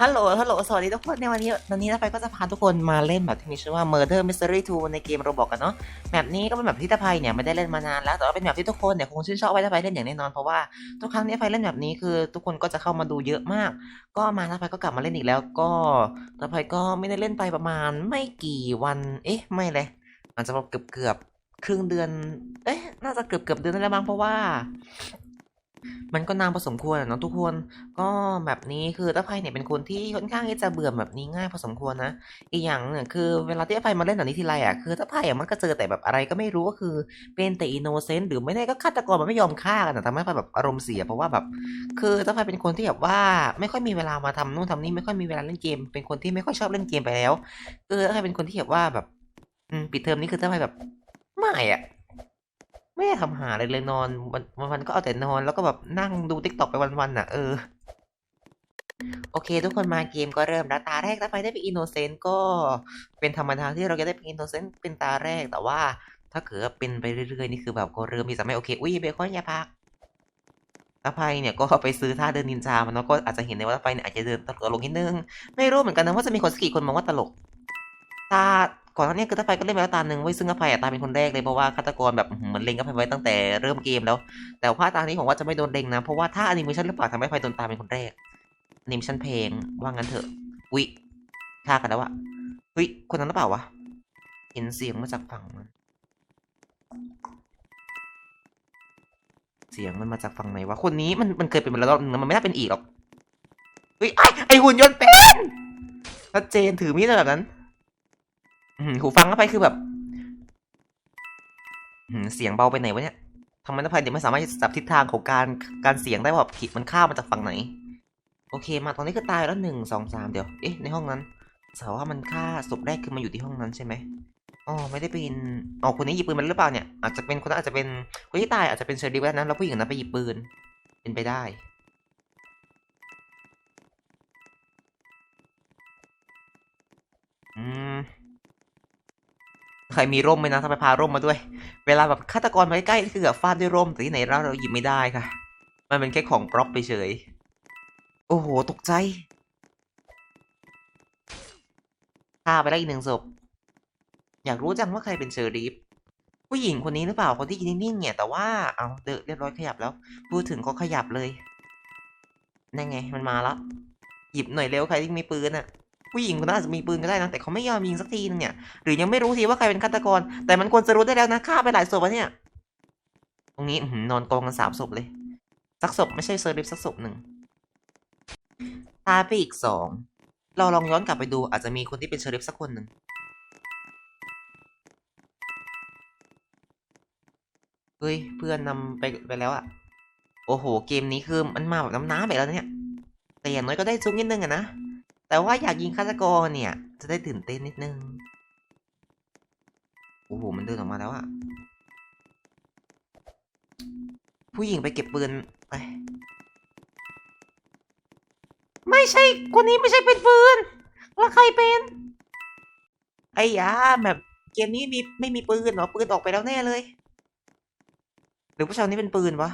ฮัลโหล ฮัลโหล สวัสดีทุกคน ในวันนี้วันนี้นะไปก็จะพาทุกคนมาเล่นแบบที่มีชื่อว่า Murder Mystery 2 ในเกมโรบอกกันเนาะแบบนี้ก็เป็นแบบที่ตะไพเนี่ยไม่ได้เล่นมานานแล้ว แต่ว่าเป็นแบบที่ทุกคนเนี่ยคงชื่นชอบไว้ตะไพเล่นอย่างแน่นอน เพราะว่าทุกครั้งที่ตะไพเล่นแบบนี้คือ ทุกคนก็จะเข้ามาดูเยอะมาก ก็มาตะไพก็กลับมาเล่นอีกแล้ว ก็ตะไพก็ไม่ได้เล่นไปประมาณไม่กี่วัน เอ๊ะ ไม่เลย อาจจะเกือบเกือบครึ่งเดือน เอ๊ะ น่าจะเกือบเกือบเดือนแหละมั้ง เพราะว่า มันก็นานพอสมควรเนาะทุกคน ก็แบบนี้คือตะไพเนี่ยเป็นคนที่ค่อนข้างที่จะเบื่อแบบนี้ง่ายพอสมควรนะ อีกอย่างเนี่ยคือเวลาที่ตะไพมาเล่นแบบนี้ทีไรอะคือตะไพอะมันก็เจอแต่แบบอะไรก็ไม่รู้ก็คือเป็นแต่อินโนเซนต์หรือไม่ได้ก็ฆาตกรมันไม่ยอมฆ่ากันอะทำให้แบบอารมณ์เสียเพราะว่าแบบคือตะไพเป็นคนที่แบบว่าไม่ค่อยมีเวลามาทำนู่นทำนี่ไม่ค่อยมีเวลาเล่นเกม เป็นคนที่ไม่ค่อยชอบเล่นเกมไปแล้วคือตะไพเป็นคนที่แบบว่าแบบปิดเทอมนี่คือตะไพแบบไม่อะ ไม่ได้ทำหาอะไรเลยนอนวันวันก็เอาแต่นอน แล้วก็แบบนั่งดูทิกต็อกไปวันๆน่ะเออ โอเค ทุกคนมาเกมก็เริ่มแล้วตาแรกถ้าไปได้เป็นอินโนเซนต์ก็เป็นธรรมดาที่เราจะได้เป็นอินโนเซนต์เป็นตาแรกแต่ว่า ถ้าเกิดเป็นไปเรื่อยๆนี่คือแบบก็เริ่มมีจะไม่โอเคอุ้ยเบคอนอย่าพักตาไพเนี่ยก็ไปซื้อท่าเดินนินจามันเนาะก็อาจจะเห็นได้ว่าตาไพเนี่ยอาจจะเดินตลกนิดนึง ไม่รู้เหมือนกันนะว่าจะมีคนสกกี่คนมองว่าตลก ตา ก่อนหน้านี้คือตาไฟก็เล่นไปแล้วตาหนึ่งไว้ซึ่งตาไฟตาเป็นคนแรกเลยเพราะว่าฆาตกรแบบเหมือนเล็งตาไฟไว้ตั้งแต่เริ่มเกมแล้ว แต่ว่าตานี้ผมว่าจะไม่โดนเล็งนะ เพราะว่าถ้าอนิเมชันหรือเปล่าทำให้ไฟโดนตาเป็นคนแรกอนิเมชันเพลงว่างั้นเถอะวิฆ่ากันแล้วอะเฮ้ยคนนั้นหรือเปล่าวะเห็นเสียงมาจากฝั่งมันเสียงมันมาจากฝั่งไหนวะคนนี้มันมันเคยเป็นมาแล้วรอบนึงมันไม่น่าเป็นอีกหรอกเฮ้ยไอไอหุ่นยนต์เป็นชัดเจนถือมีดแบบนั้น หูฟังเข้าไปคือแบบเสียงเบาไปไหนวะเนี่ยทำไมนภัยเดี๋ยวไม่สามารถจับทิศทางของการการเสียงได้ว่าขีดมันข้ามมาจากฝั่งไหน โอเค มาตอนนี้ก็ตายแล้วหนึ่งสองสามเดี๋ยว เอ๊ะ ในห้องนั้นสาวว่ามันฆ่าศพแรกคือมาอยู่ที่ห้องนั้นใช่ไหมอ๋อไม่ได้เป็นอ๋อคนนี้หยิบปืนมาหรือเปล่าเนี่ย อาจจะเป็นคนนั้นอาจจะเป็นคนที่ตายอาจจะเป็นเชอร์รี่แวนั้นแล้วผู้หญิงนนั้นไปหยิบปืน เป็นไปได้อืม ใครมีร่มไหมนะทำไมพาร่มมาด้วย เวลาแบบฆาตกรมาใกล้ๆคือแบบฟาดด้วยร่มแต่ที่ไหนเราเราหยิบไม่ได้ค่ะ มันเป็นแค่ของปรอปไปเฉย โอ้โห ตกใจฆ่าไปแล้อีกหนึ่งศพ อยากรู้จังว่าใครเป็นเชอรีฟผู้หญิงคนนี้หรือเปล่าคนที่ยืนนิ่งๆเนี่ยแต่ว่าเอาเดอะเรียบร้อยขยับแล้ว พูดถึงก็ขยับเลยนั่นไงมันมาแล้วหยิบหน่อยเร็วใครที่มีปืนอะ ผู้หญิงคนนั้นอาจจะมีปืนก็ได้นะแต่เขาไม่ยอมยิงสักทีนึงเนี่ยหรือยังไม่รู้ทีว่าใครเป็นฆาตกร แต่มันควรจะรู้ได้แล้วนะฆ่าไปหลายศพแล้วเนี่ย ตรงนี้นอนกองกันสามศพเลยสักศพไม่ใช่เซอร์ริฟสักศพหนึ่งตายไปอีกสองเราลองย้อนกลับไปดูอาจจะมีคนที่เป็นเชอริฟสักคนหนึ่งเฮ้ยเพื่อนนำไปไปแล้วอะโอ้โห เกมนี้คือมันมาแบบน้ำน้ำไปแล้วเนี่ย แต่อย่างน้อยก็ได้ซุ้มนิดนึงอะนะ แต่ว่าอยากยิงฆาตกรเนี่ย จะได้ตื่นเต้นนิดนึง โอ้โห มันเดินออกมาแล้วอะผู้หญิงไปเก็บปืนไปไม่ใช่ คนนี้ไม่ใช่เป็นปืน แล้วใครเป็น ไอ้ยาแบบเกมนี้มีไม่มีปืนหรอ ปืนออกไปแล้วแน่เลย หรือผู้ชายนี้เป็นปืนวะ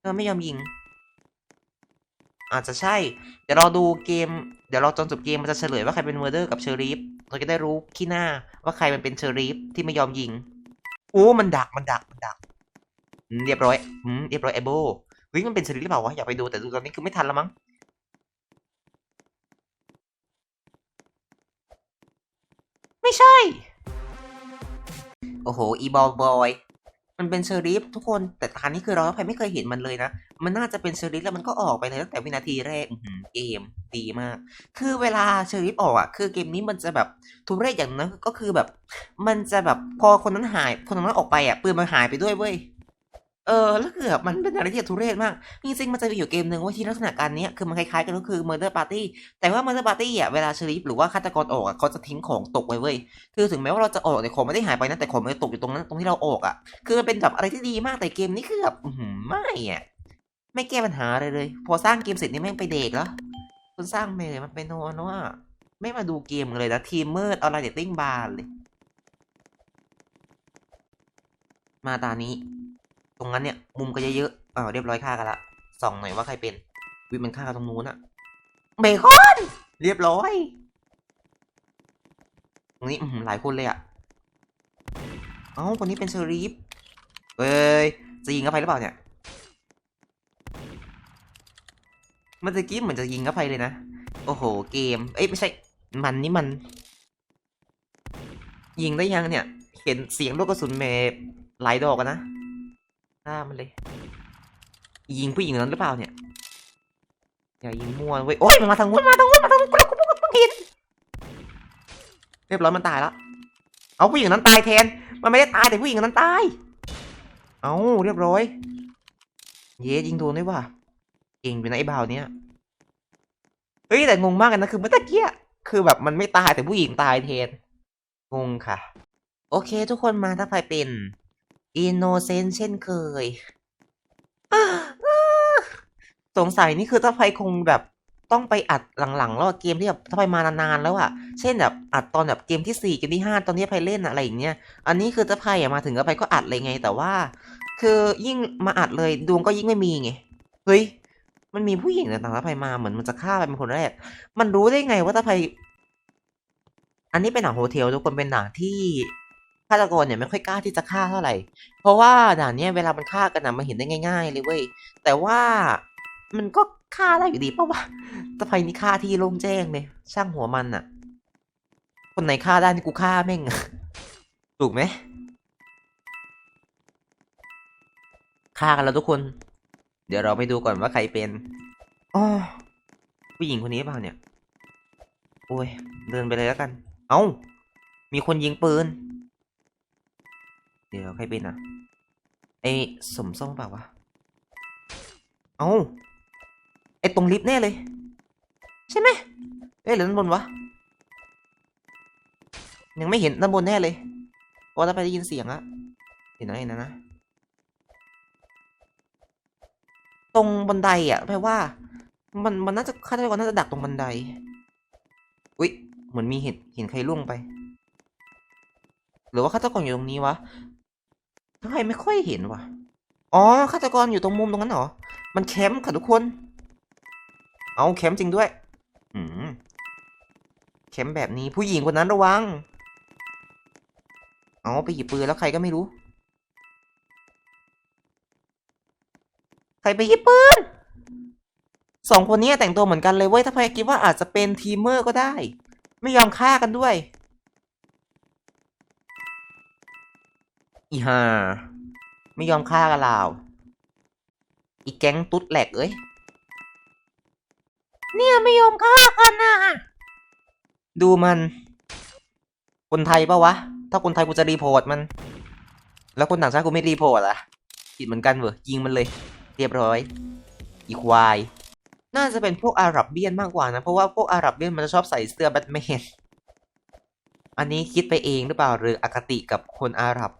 เออไม่ยอมยิง อาจจะใช่ เดี๋ยวเราดูเกม เดี๋ยวเราจนจบเกมมันจะเฉลยว่าใครเป็นเมอร์เดอร์กับเชอรีฟเราจะได้รู้ขี้หน้าว่าใครมันเป็นเชอรีฟที่ไม่ยอมยิงโอ้มันดักมันดักมันดักเรียบร้อยอืมเรียบร้อยไอโบเฮ้ยมันเป็นเชอรีฟหรือเปล่าวะอยากไปดูแต่ดูตอนนี้คือไม่ทันแล้วมั้งไม่ใช่ โอ้โห อีบอลบอย มันเป็นเชอริฟทุกคน แต่ตอนนี้คือเราใครไม่เคยเห็นมันเลยนะ มันน่าจะเป็นเชอริฟแล้วมันก็ออกไปเลยตั้งแต่วินาทีแรกอื้อหือเกมดีมาก คือเวลาเชอริฟออกอะคือเกมนี้มันจะแบบทุเรศอย่างนั้นก็คือแบบ มันจะแบบพอคนนั้นหาย คนนั้นออกไปอะปืนมันหายไปด้วยเว้ยเออแล้วคือแบบมันเป็นอะไรที่ทุเรศมากจริงๆมันจะมีอยู่เกมหนึ่งว่าที่ลักษณะการเนี้ยคือมันคล้ายๆกันก็คือ Murder Party แต่ว่า Murder Party อะเวลาเชอริฟหรือว่าฆาตกรออกอะเขาจะทิ้งของตกไว้เว้ยคือถึงแม้ว่าเราจะออกแต่ของไม่ได้หายไปนะแต่ของมันจะตกอยู่ตรงนั้นตรงที่เราออกอะคือมันเป็นแบบอะไรที่ดีมากแต่เกมนี้คือแบบอื้อหือไม่อะ ไม่แก้ปัญหาอะไรเลย พอสร้างเกมเสร็จนี่แม่งไปเด็กแล้วคนสร้างเมย์มันไปโนนว่าไม่มาดูเกมเลยนะทีมเมิร์ดออนไลน์เดตติ้งบาร์เลย มาตานี้ ตรงนั้นเนี่ย มุมก็เยอะๆอ้าวเรียบร้อยฆ่ากันละส่องหน่อยว่าใครเป็น วิมันฆ่ากันตรงนู้นอะเบคอนเรียบร้อยตรงนี้อืหลายคนเลยอะเอ้าคนนี้เป็นเชอรีฟเอ้ยจะยิงกับใครหรือเปล่าเนี่ย มันจะกี้เหมือนจะยิงกับใครเลยนะ โอ้โห เกม เอ้ยไม่ใช่ มันนี่มัน ยิงได้ยังเนี่ย เห็นเสียงลูกกระสุนเมย์หลายดอกอะน่ามันเลย ยิงผู้หญิงนั้นหรือเปล่าเนี่ย อย่ายิงมั่วเว้ย โอ๊ยมันมาทางนู้นมาทางนู้นมาทางนู้นกูกูกูกูเห็นเรียบร้อยมันตายแล้ว เอาผู้หญิงนั้นตายแทน มันไม่ได้ตายแต่ผู้หญิงนั้นตาย เอาเรียบร้อย เย้ยิงโดนได้วยว่ะ เก่งเป็นไอ้บ่าวเนี้ยเฮ้ยแต่งงมากกันนะคือเมื่อกี้คือแบบมันไม่ตายแต่ผู้หญิงตายแทนงงค่ะ โอเค ทุกคนมาถ้าใครเป็นอินโนเซนต์เช่นเคยสงสัยนี่คือถ้าไพคงแบบต้องไปอัดหลังๆ แล้วอะเกมที่แบบถ้าไพมานานๆแล้วอะเช่นแบบอัดตอนแบบเกมที่สี่เกมที่ห้าตอนนี้ไพเล่นอะอะไรอย่างเงี้ยอันนี้คือถ้าไพอะมาถึงก็ไพก็อัดเลยไง แต่ว่า คือยิ่งมาอัดเลยดวงก็ยิ่งไม่มีไงเฮ้ย มันมีผู้หญิงต่างๆถ้าไพมาเหมือนมันจะฆ่าไปเป็นคนแรก มันรู้ได้ไงว่าถ้าไพอันนี้เป็นหนังโฮเทลทุกคนเป็นหนังที่ฆาตกรเนี่ยไม่ค่อยกล้าที่จะฆ่าเท่าไหร่ เพราะว่าด่านเนี้ยเวลามันฆ่ากันนะมันเห็นได้ง่าย ๆ เลยเว้ย แต่ว่ามันก็ฆ่าได้อยู่ดีเพราะว่าตะไพนี่ฆ่าที่โล่งแจ้งเลย ช่างหัวมันอะคนไหนฆ่าได้นี่กูฆ่าแม่งถูกไหมฆ่ากันแล้วทุกคน เดี๋ยวเราไปดูก่อนว่าใครเป็นอ๋อผู้หญิงคนนี้เปล่าเนี่ย โอ้ย เดินไปเลยแล้วกัน เอ้า มีคนยิงปืน เดี๋ยวใครเป็นอะ ไอ้สมทรงเปล่าวะ เอ้า ไอ้ตรงลิฟต์แน่เลย ใช่ไหมเอ้ยหรือด้านบนวะ ยังไม่เห็นด้านบนแน่เลยเพราะว่าถ้าไปได้ยินเสียงอะเห็นอะไรนะนะ ตรงบันไดอะแปลว่า มันมันน่าจะคาดว่าน่าจะดักตรงบันได อุ๊ยเหมือนมีเห็นเห็นใครล่วงไป หรือว่าฆาตกรอยู่ตรงนี้วะทำไมไม่ค่อยเห็นวะอ๋อฆาตกรอยู่ตรงมุมตรงนั้นเหรอ มันแคมป์ค่ะทุกคน เอาแคมป์จริงด้วย อืมแคมป์แบบนี้ผู้หญิงคนนั้นระวัง เอาไปหยิบปืนแล้วใครก็ไม่รู้ ใครไปหยิบปืนสองคนนี้แต่งตัวเหมือนกันเลยเว้ยถ้าพายคิดว่าอาจจะเป็นทีมเมอร์ก็ได้ ไม่ยอมฆ่ากันด้วย อีห่าไม่ยอมฆ่ากันลาวอีแก๊งตุ๊ดแหลกเอ้ย เนี่ยไม่ยอมฆ่ากันนะดูมัน คนไทยปะวะ ถ้าคนไทยกูจะรีพอร์ตมัน แล้วคนต่างชาติกูไม่รีพอร์ตอะผิดเหมือนกันเว้ยยิงมันเลย เรียบร้อย อีควาย น่าจะเป็นพวกอาหรับเบียนมากกว่านะ เพราะว่าพวกอาหรับเบียนมันจะชอบใส่เสื้อแบทแมน อันนี้คิดไปเองหรือเปล่าหรืออคติกับคนอาหรับ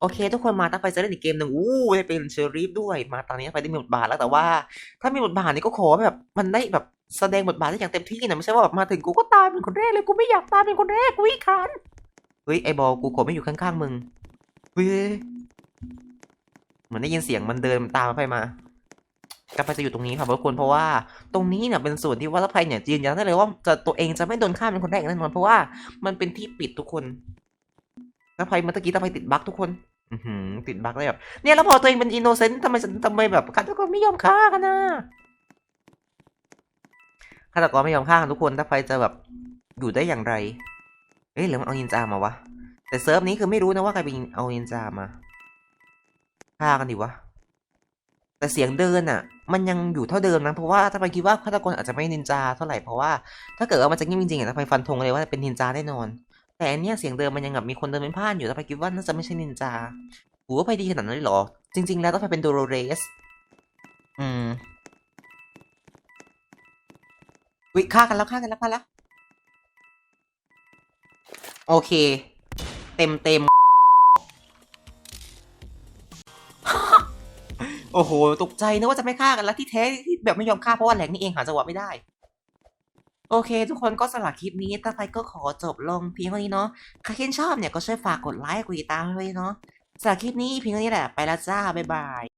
โอเค ทุกคนมาตั้งไปจะเล่นอีกเกมหนึ่งอู้ได้เป็นเชอรีฟด้วย มาตอนนี้ไปได้มีบทบาทแล้วแต่ว่า ถ้ามีบทบาทนี่ก็ขอแบบมันได้แบบแสดงบทบาทได้อย่างเต็มที่นะไม่ใช่ว่าแบบมาถึงกูก็ตายเป็นคนแรกเลยกูไม่อยากตายเป็นคนแรกกูอีคันเฮ้ยไอบอลกูขอไม่อยู่ข้างๆมึงเฮ้ย เหมือนได้ยินเสียงมันเดินมันตามมาไปมากาไปจะอยู่ตรงนี้ค่ะทุกคนเพราะว่าตรงนี้เนี่ยเป็นส่วนที่ว่าถ้าใครเนี่ยยืนยันได้เลยว่าจะตัวเองจะไม่โดนฆ่าเป็นคนแรกแน่นอนเพราะว่ามันเป็นที่ปิดทุกคนถ้าใครเมื่อกี้ถ้าใครติดบั๊กทุกคนอติดบั๊กเลยแบบเนี่ยแล้วพอตัวเองเป็นอินโนเซนต์ทำไมทำไมแบบฆาตกรไม่ยอมฆ่ากันนะฆาตกรไม่ยอมฆ่ากันทุกคนถ้าใครจะแบบอยู่ได้อย่างไรเอ๊ะหรือมันเอานินจามาวะแต่เซิร์ฟนี้คือไม่รู้นะว่าใครเป็นเอานินจามา ฆ่ากันดิวะ แต่เสียงเดินอะ มันยังอยู่เท่าเดิมนะ เพราะว่าถ้าไปคิดว่าฆาตกรอาจจะไม่นินจาเท่าไหร่ เพราะว่าถ้าเกิดว่ามันจะเงียบจริงๆอะถ้าไปฟันธงเลยว่าเป็นนินจาแน่นอน แต่อันเนี้ยเสียงเดิมมันยังแบบมีคนเดินเป็นผ่านอยู่ถ้าไปคิดว่าน่าจะไม่ใช่นินจาหูว่าไปดีขนาดนั้นเลยเหรอ จริง ๆ แล้วต้องไปเป็นโดโรเรส อืม วิฆ่ากันแล้วฆ่ากันแล้วฆ่าแล้ว โอเค เต็มเต็ม อ้โห ตกใจนึกว่าจะไม่ฆ่ากันแล้วที่แท้ที่แบบไม่ยอมฆ่าเพราะว่าแหลกนี่เองหาจังหวะไม่ได้ โอเค ทุกคนก็สำหรับคลิปนี้ถ้าไปก็ขอจบลงเพียงเท่านี้เนาะใครที่ชอบเนี่ยก็ช่วยฝากกดไลค์กดติดตามด้วยเนาะสำหรับคลิปนี้เพียงเท่านี้แหละไปแล้วจ้าบ๊ายบาย